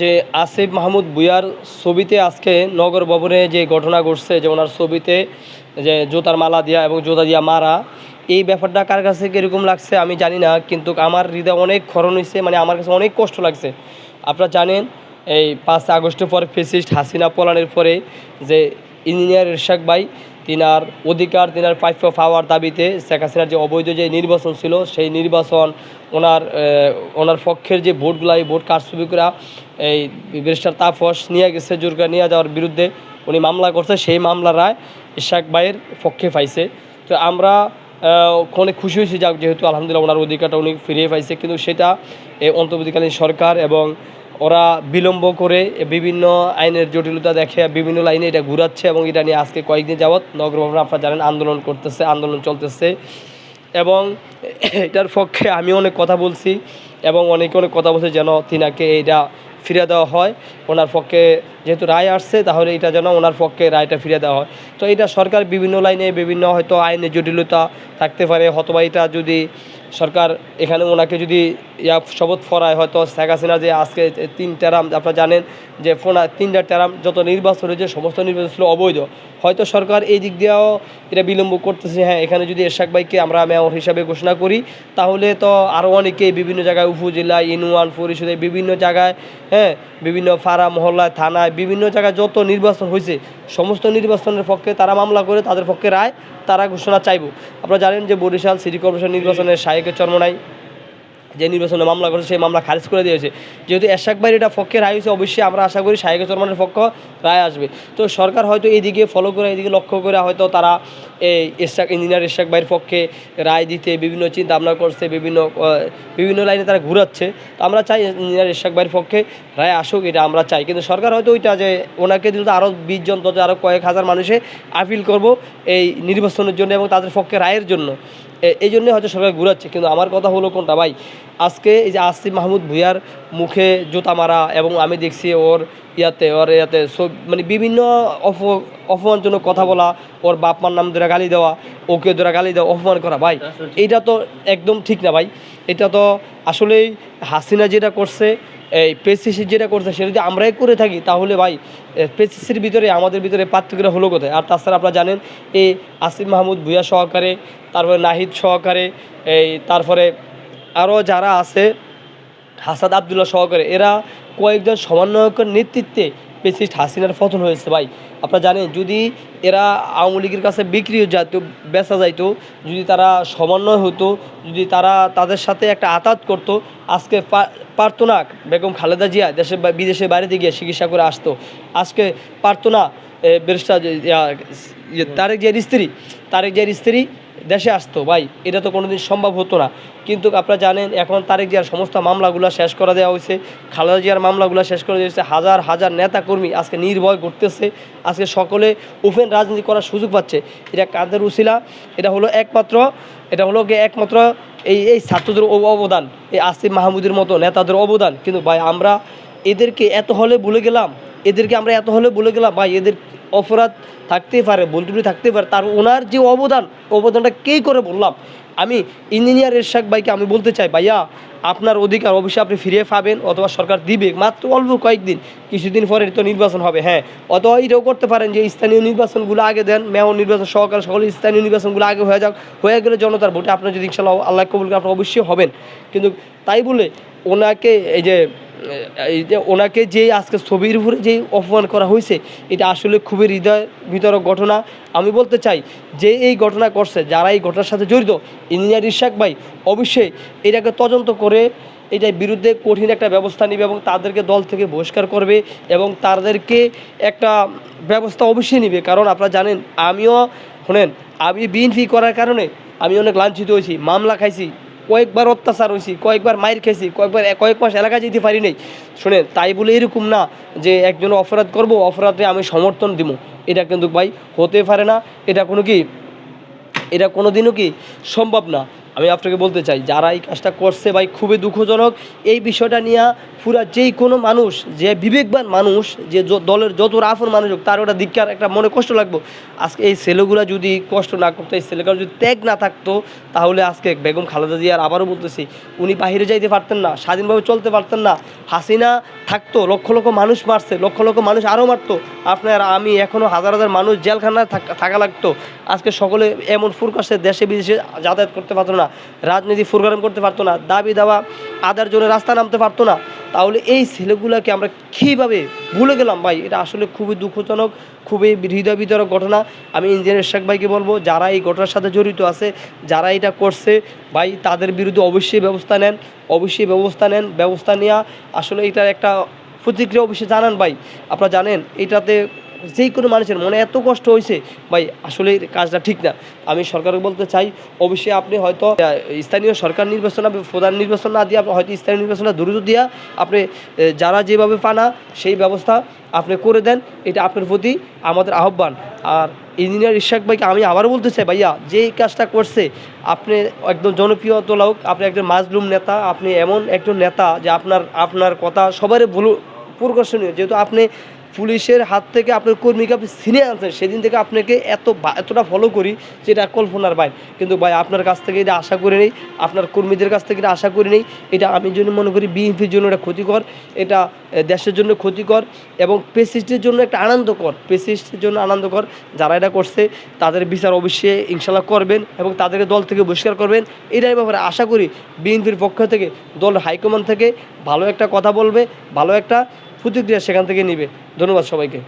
যে আসিফ মাহমুদ বুয়ার ছবিতে আজকে নগর ভবনে যে ঘটনা ঘটছে, যে ওনার ছবিতে যে জোতার মালা দিয়া এবং জোতা দিয়া মারা, এই ব্যাপারটা কার কাছে কীরকম লাগছে আমি জানি না, কিন্তু আমার হৃদয় অনেক ক্ষরণ হয়েছে মানে আমার কাছে অনেক কষ্ট লাগছে। আপনারা জানেন, এই পাঁচ আগস্টের পরে ফেসিস্ট হাসিনা পলানের পরে যে ইঞ্জিনিয়ার ইরশাক ভাই তিনার অধিকার, তিনার প্রাপ্য পাওয়ার দাবিতে শেখ হাসিনার যে অবৈধ যে নির্বাচন ছিল, সেই নির্বাচন ওনার ওনার পক্ষের যে ভোটগুলো, এই ভোট কারচুপি করা এই ব্যারিস্টার তাপস নিয়ে গেছে জোরকা নিয়ে যাওয়ার বিরুদ্ধে উনি মামলা করছে। সেই মামলার রায় ইশাক ভাইয়ের পক্ষে পাইছে। তো আমরা অনেক খুশি হয়েছি, যাক, যেহেতু আলহামদুলিল্লাহ ওনার অধিকারটা উনি ফিরিয়ে পাইছে। কিন্তু সেটা এই অন্তর্বর্তীকালীন সরকার এবং ওরা বিলম্ব করে বিভিন্ন আইনের জটিলতা দেখে বিভিন্ন লাইনে এটা ঘুরাচ্ছে এবং এটা নিয়ে আজকে কয়েকদিন যাবৎ নগর ভবন আপনারা জানেন আন্দোলন করতেছে, আন্দোলন চলতেছে। এবং এটার পক্ষে আমি অনেক কথা বলছি এবং অনেকে অনেক কথা বলছে যেন তিনাকে এইটা ফিরে দেওয়া হয় ওনার পক্ষে। যেহেতু রায় আসছে, তাহলে এটা যেন ওনার পক্ষে রায়টা ফিরিয়ে দেওয়া হয়। তো এটা সরকার বিভিন্ন লাইনে বিভিন্ন হয়তো আইনে জটিলতা থাকতে পারে হতবা এটা যদি সরকার এখানে ওনাকে যদি ইয়া শপথ ফরায় হয়তো শেখ হাসিনা যে আজকে তিন টেরাম, আপনারা জানেন যে ফোনা তিনটা টেরাম যত নির্বাচন হয়েছে, সমস্ত নির্বাচন ছিল অবৈধ। হয়তো সরকার এই দিক দিয়েও এটা বিলম্ব করতেছে হ্যাঁ এখানে যদি এরশাক ভাইকে আমরা মেয়র হিসাবে ঘোষণা করি, তাহলে তো আরও অনেকেই বিভিন্ন জায়গায়, উপজেলা, ইউনিয়ন পরিষদে বিভিন্ন জায়গায় হ্যাঁ বিভিন্ন ফাড়া মহল্লায়, থানায়, বিভিন্ন জায়গায় যত নির্বাচন হয়েছে, সমস্ত নির্বাচনের পক্ষে তারা মামলা করে তাদের পক্ষে রায়, তারা ঘোষণা চাইব। আপনারা জানেন যে বরিশাল সিটি কর্পোরেশন নির্বাচনের সাহেকের চর্মনায় যে নির্বাচনে মামলা করেছে, সেই মামলা খারিজ করে দিয়েছে। যেহেতু এরশাক ভাইয়ের এটা পক্ষে রায় হয়েছে, অবশ্যই আমরা আশা করি শাহেক চরমানের পক্ষ রায় আসবে। তো সরকার হয়তো এইদিকে ফলো করে এইদিকে লক্ষ্য করে হয়তো তারা এই এরশাক ইঞ্জিনিয়ার এরশাক ভাইয়ের পক্ষে রায় দিতে বিভিন্ন চিন্তা ভাবনা করছে, বিভিন্ন বিভিন্ন লাইনে তারা ঘুরাচ্ছে। তো আমরা চাই ইঞ্জিনিয়ার এরশাক ভাইয়ের পক্ষে রায় আসুক, এটা আমরা চাই। কিন্তু সরকার হয়তো ওইটা যে ওনাকে দিলে তো আরও বিশ জন, দশ আরও কয়েক হাজার মানুষে আপিল করব এই নির্বাচনের জন্য এবং তাদের পক্ষে রায়ের জন্য। এই জন্যে হয়তো সরকার ঘুরাচ্ছে, কিন্তু আমার কথা হলো কোনটা? ভাই, আজকে এই যে আসিফ মাহমুদ ভুইয়ার মুখে জুতা মারা এবং আমি দেখছি ওর ইয়াতে ওর ইয়াতে সব মানে বিভিন্ন অপ অপমানজনক কথা বলা ওর বাপ মার নাম ধরে গালি দেওয়া ওকে ধরে গালি দেওয়া অপমান করা। ভাই এটা তো একদম ঠিক না ভাই। এটা তো আসলেই হাসিনা যেটা করছে এই পেসিসি যেটা করছে সেটা যদি আমরাই করে থাকি তাহলে ভাই পেসিসির ভিতরে আমাদের ভিতরে পার্থক্যটা হলো কোথায়? আর তাছাড়া আপনারা জানেন এই আসিফ মাহমুদ ভুইয়া সহকারে তারপরে নাহিদ সহকারে এই তারপরে আরও যারা আছে হাসাদ আবদুল্লাহ সহকারে। এরা কয়েকজন সমন্বয়কের নেতৃত্বে পেসিস্ট হাসিনার পতন হয়েছে ভাই। আপনারা জানেন, যদি এরা আওয়ামী লীগের কাছে বিক্রি যেত বেচা যাইতো, যদি তারা সমন্বয় হতো, যদি তারা তাদের সাথে একটা আতাত করতো, আজকে পারতো না বেগম খালেদা জিয়া দেশে বিদেশে বাইরেতে গিয়ে চিকিৎসা করে আসতো। আজকে পারতো না ব্যারিস্টার তারেক জিয়ার স্ত্রী, তারেক জিয়ার স্ত্রী দেশে আসতো, ভাই, এটা তো কোনোদিন সম্ভব হতো না। কিন্তু আপনারা জানেন, এখন তারেক জিয়ার সমস্ত মামলাগুলো শেষ করে দেওয়া হয়েছে, খালেদা জিয়ার মামলাগুলো শেষ করে দেওয়া হয়েছে, হাজার হাজার নেতা কর্মী আজকে নির্ভয় করতেছে আজকে সকলে ওপেন রাজনীতি করার সুযোগ পাচ্ছে। এটা কাদের উসিলা? এটা হলো একমাত্র, এটা হলো গিয়ে একমাত্র এই এই ছাত্রদের অব- অবদান, এই আসিফ মাহমুদের মতো নেতাদের অবদান। কিন্তু ভাই, আমরা এদেরকে এত হলে ভুলে গেলাম, এদেরকে আমরা এত হলে ভুলে গেলাম, ভাই, এদের অপরাধ থাকতেই পারে বলটুটি থাকতেই পারে, তার ওনার যে অবদান, অবদানটা কেই করে বললাম? আমি ইঞ্জিনিয়ার এরশাক ভাইকে আমি বলতে চাই, ভাইয়া, আপনার অধিকার অবশ্যই আপনি ফিরিয়ে পাবেন অথবা সরকার দিবে, মাত্র অল্প কয়েকদিন, কিছুদিন পরে তো নির্বাচন হবে হ্যাঁ। অথবা এটাও করতে পারেন যে স্থানীয় নির্বাচনগুলো আগে দেন, মেয়র নির্বাচন সহকারে সকল স্থানীয় নির্বাচনগুলো আগে হয়ে যাক, হয়ে গেলে জনতার ভোটে আপনার যদি ইনশাল্লাহ আল্লাহ কবুল করে আপনি অবশ্যই হবেন। কিন্তু তাই বলে ওনাকে এই যে ওনাকে যে আজকে ছবির উপরে যে অপমান করা হয়েছে, এটা আসলে খুবই হৃদয় বিতরক ঘটনা। আমি বলতে চাই যে এই ঘটনা করছে যারা এই ঘটনার সাথে জড়িত, ইঞ্জিনিয়ার ইশাক ভাই, অবশ্যই এটাকে তদন্ত করে এটার বিরুদ্ধে কঠিন একটা ব্যবস্থা নেবে এবং তাদেরকে দল থেকে বহিষ্কার করবে এবং তাদেরকে একটা ব্যবস্থা অবশ্যই নেবে। কারণ আপনারা জানেন, আমিও, শোনেন, আমি বিএনপি করার কারণে আমি অনেক লাঞ্ছিত হয়েছি, মামলা খাইছি কয়েকবার অত্যাচার হয়েছি কয়েকবার মায়ের খেয়েছি, কয়েকবার কয়েক মাস এলাকা যেতে পারি নাই। শুনে তাই বলে এরকম না যে একজন অপরাধ করব, অপরাধে আমি সমর্থন দিব। এটা কিন্তু ভাই হতে পারে না। এটা কোনো কি এটা কোনো দিনও কি সম্ভব না। আমি আপনাকে বলতে চাই, যারা এই কাজটা করছে ভাই, খুবই দুঃখজনক। এই বিষয়টা নিয়ে পুরা যেই কোনো মানুষ, যে বিবেকবান মানুষ, যে দলের যত রাফর মানুষ হোক, তার ওটা দীক্ষার একটা মনে কষ্ট লাগবো। আজকে এই ছেলেগুলা যদি কষ্ট না করতো, এই ছেলেগুলো যদি ত্যাগ না থাকতো, তাহলে আজকে বেগম খালেদা জিয়ার আবারও বলতেছি, উনি বাহিরে যাইতে পারতেন না, স্বাধীনভাবে চলতে পারতেন না। হাসিনা থাকতো, লক্ষ লক্ষ মানুষ মারছে, লক্ষ লক্ষ মানুষ আরও মারতো। আপনার, আমি এখনও হাজার হাজার মানুষ জেলখানায় থাকা লাগতো। আজকে সকলে এমন ফুরকাশে দেশে বিদেশে যাতায়াত করতে পারতো না। রাজনীতি ফুরগারাম করতে পারতো না, দাবি দাওয়া আদার জন্য রাস্তা নামতে পারতো না, তাহলে এই ছেলেগুলোকে আমরা কীভাবে ভুলে গেলাম ভাই? এটা আসলে খুবই দুঃখজনক, খুবই হৃদয় বিতরক ঘটনা। আমি ইঞ্জিনিয়ার শেখ ভাইকে বলব, যারা এই ঘটনার সাথে জড়িত আছে, যারা এটা করছে, ভাই তাদের বিরুদ্ধে অবশ্যই ব্যবস্থা নেন, অবশ্যই ব্যবস্থা নেন, ব্যবস্থা নেওয়া আসলে এটার একটা প্রতিক্রিয়া অবশ্যই জানান ভাই। আপনারা জানেন, এটাতে যেই কোনো মানুষের মনে এত কষ্ট হয়েছে ভাই, আসলে কাজটা ঠিক না। আমি সরকারকে বলতে চাই, অবশ্যই আপনি হয়তো স্থানীয় সরকার নির্বাচন প্রধান নির্বাচন না দিয়ে আপনি হয়তো স্থানীয় নির্বাচনটা দ্রুত দিয়া আপনি যারা যেভাবে পানা, সেই ব্যবস্থা আপনি করে দেন। এটা আপনার প্রতি আমাদের আহ্বান। আর ইঞ্জিনিয়ার ইশাক ভাইকে আমি আবারও বলতে চাই, ভাইয়া যে এই কাজটা করছে, আপনি একদম জনপ্রিয় লোক আপনি একজন মাজলুম নেতা, আপনি এমন একজন নেতা যে আপনার আপনার কথা সবারই ভুল প্রকর্ষণীয়। যেহেতু আপনি পুলিশের হাত থেকে আপনার কর্মীকে আপনি ছিনে আনছেন, সেদিন থেকে আপনাকে এত এতটা ফলো করি যে এটা কল্পনার বাইর। কিন্তু ভাই, আপনার কাছ থেকে এটা আশা করে নেই, আপনার কর্মীদের কাছ থেকে এটা আশা করে নেই। এটা আমি জন্য মনে করি বিএনপির জন্য এটা ক্ষতিকর, এটা দেশের জন্য ক্ষতিকর এবং পেসিস্টের জন্য একটা আনন্দকর পেসিস্টের জন্য আনন্দকর যারা এটা করছে, তাদের বিচার অবশ্যই ইনশাল্লাহ করবেন এবং তাদেরকে দল থেকে বহিষ্কার করবেন। এটাই ব্যাপারে আশা করি বিএনপির পক্ষ থেকে, দল হাইকমান্ড থেকে ভালো একটা কথা বলবে, ভালো একটা প্রতিক্রিয়া সেখান থেকে নিবে। ধন্যবাদ সবাইকে।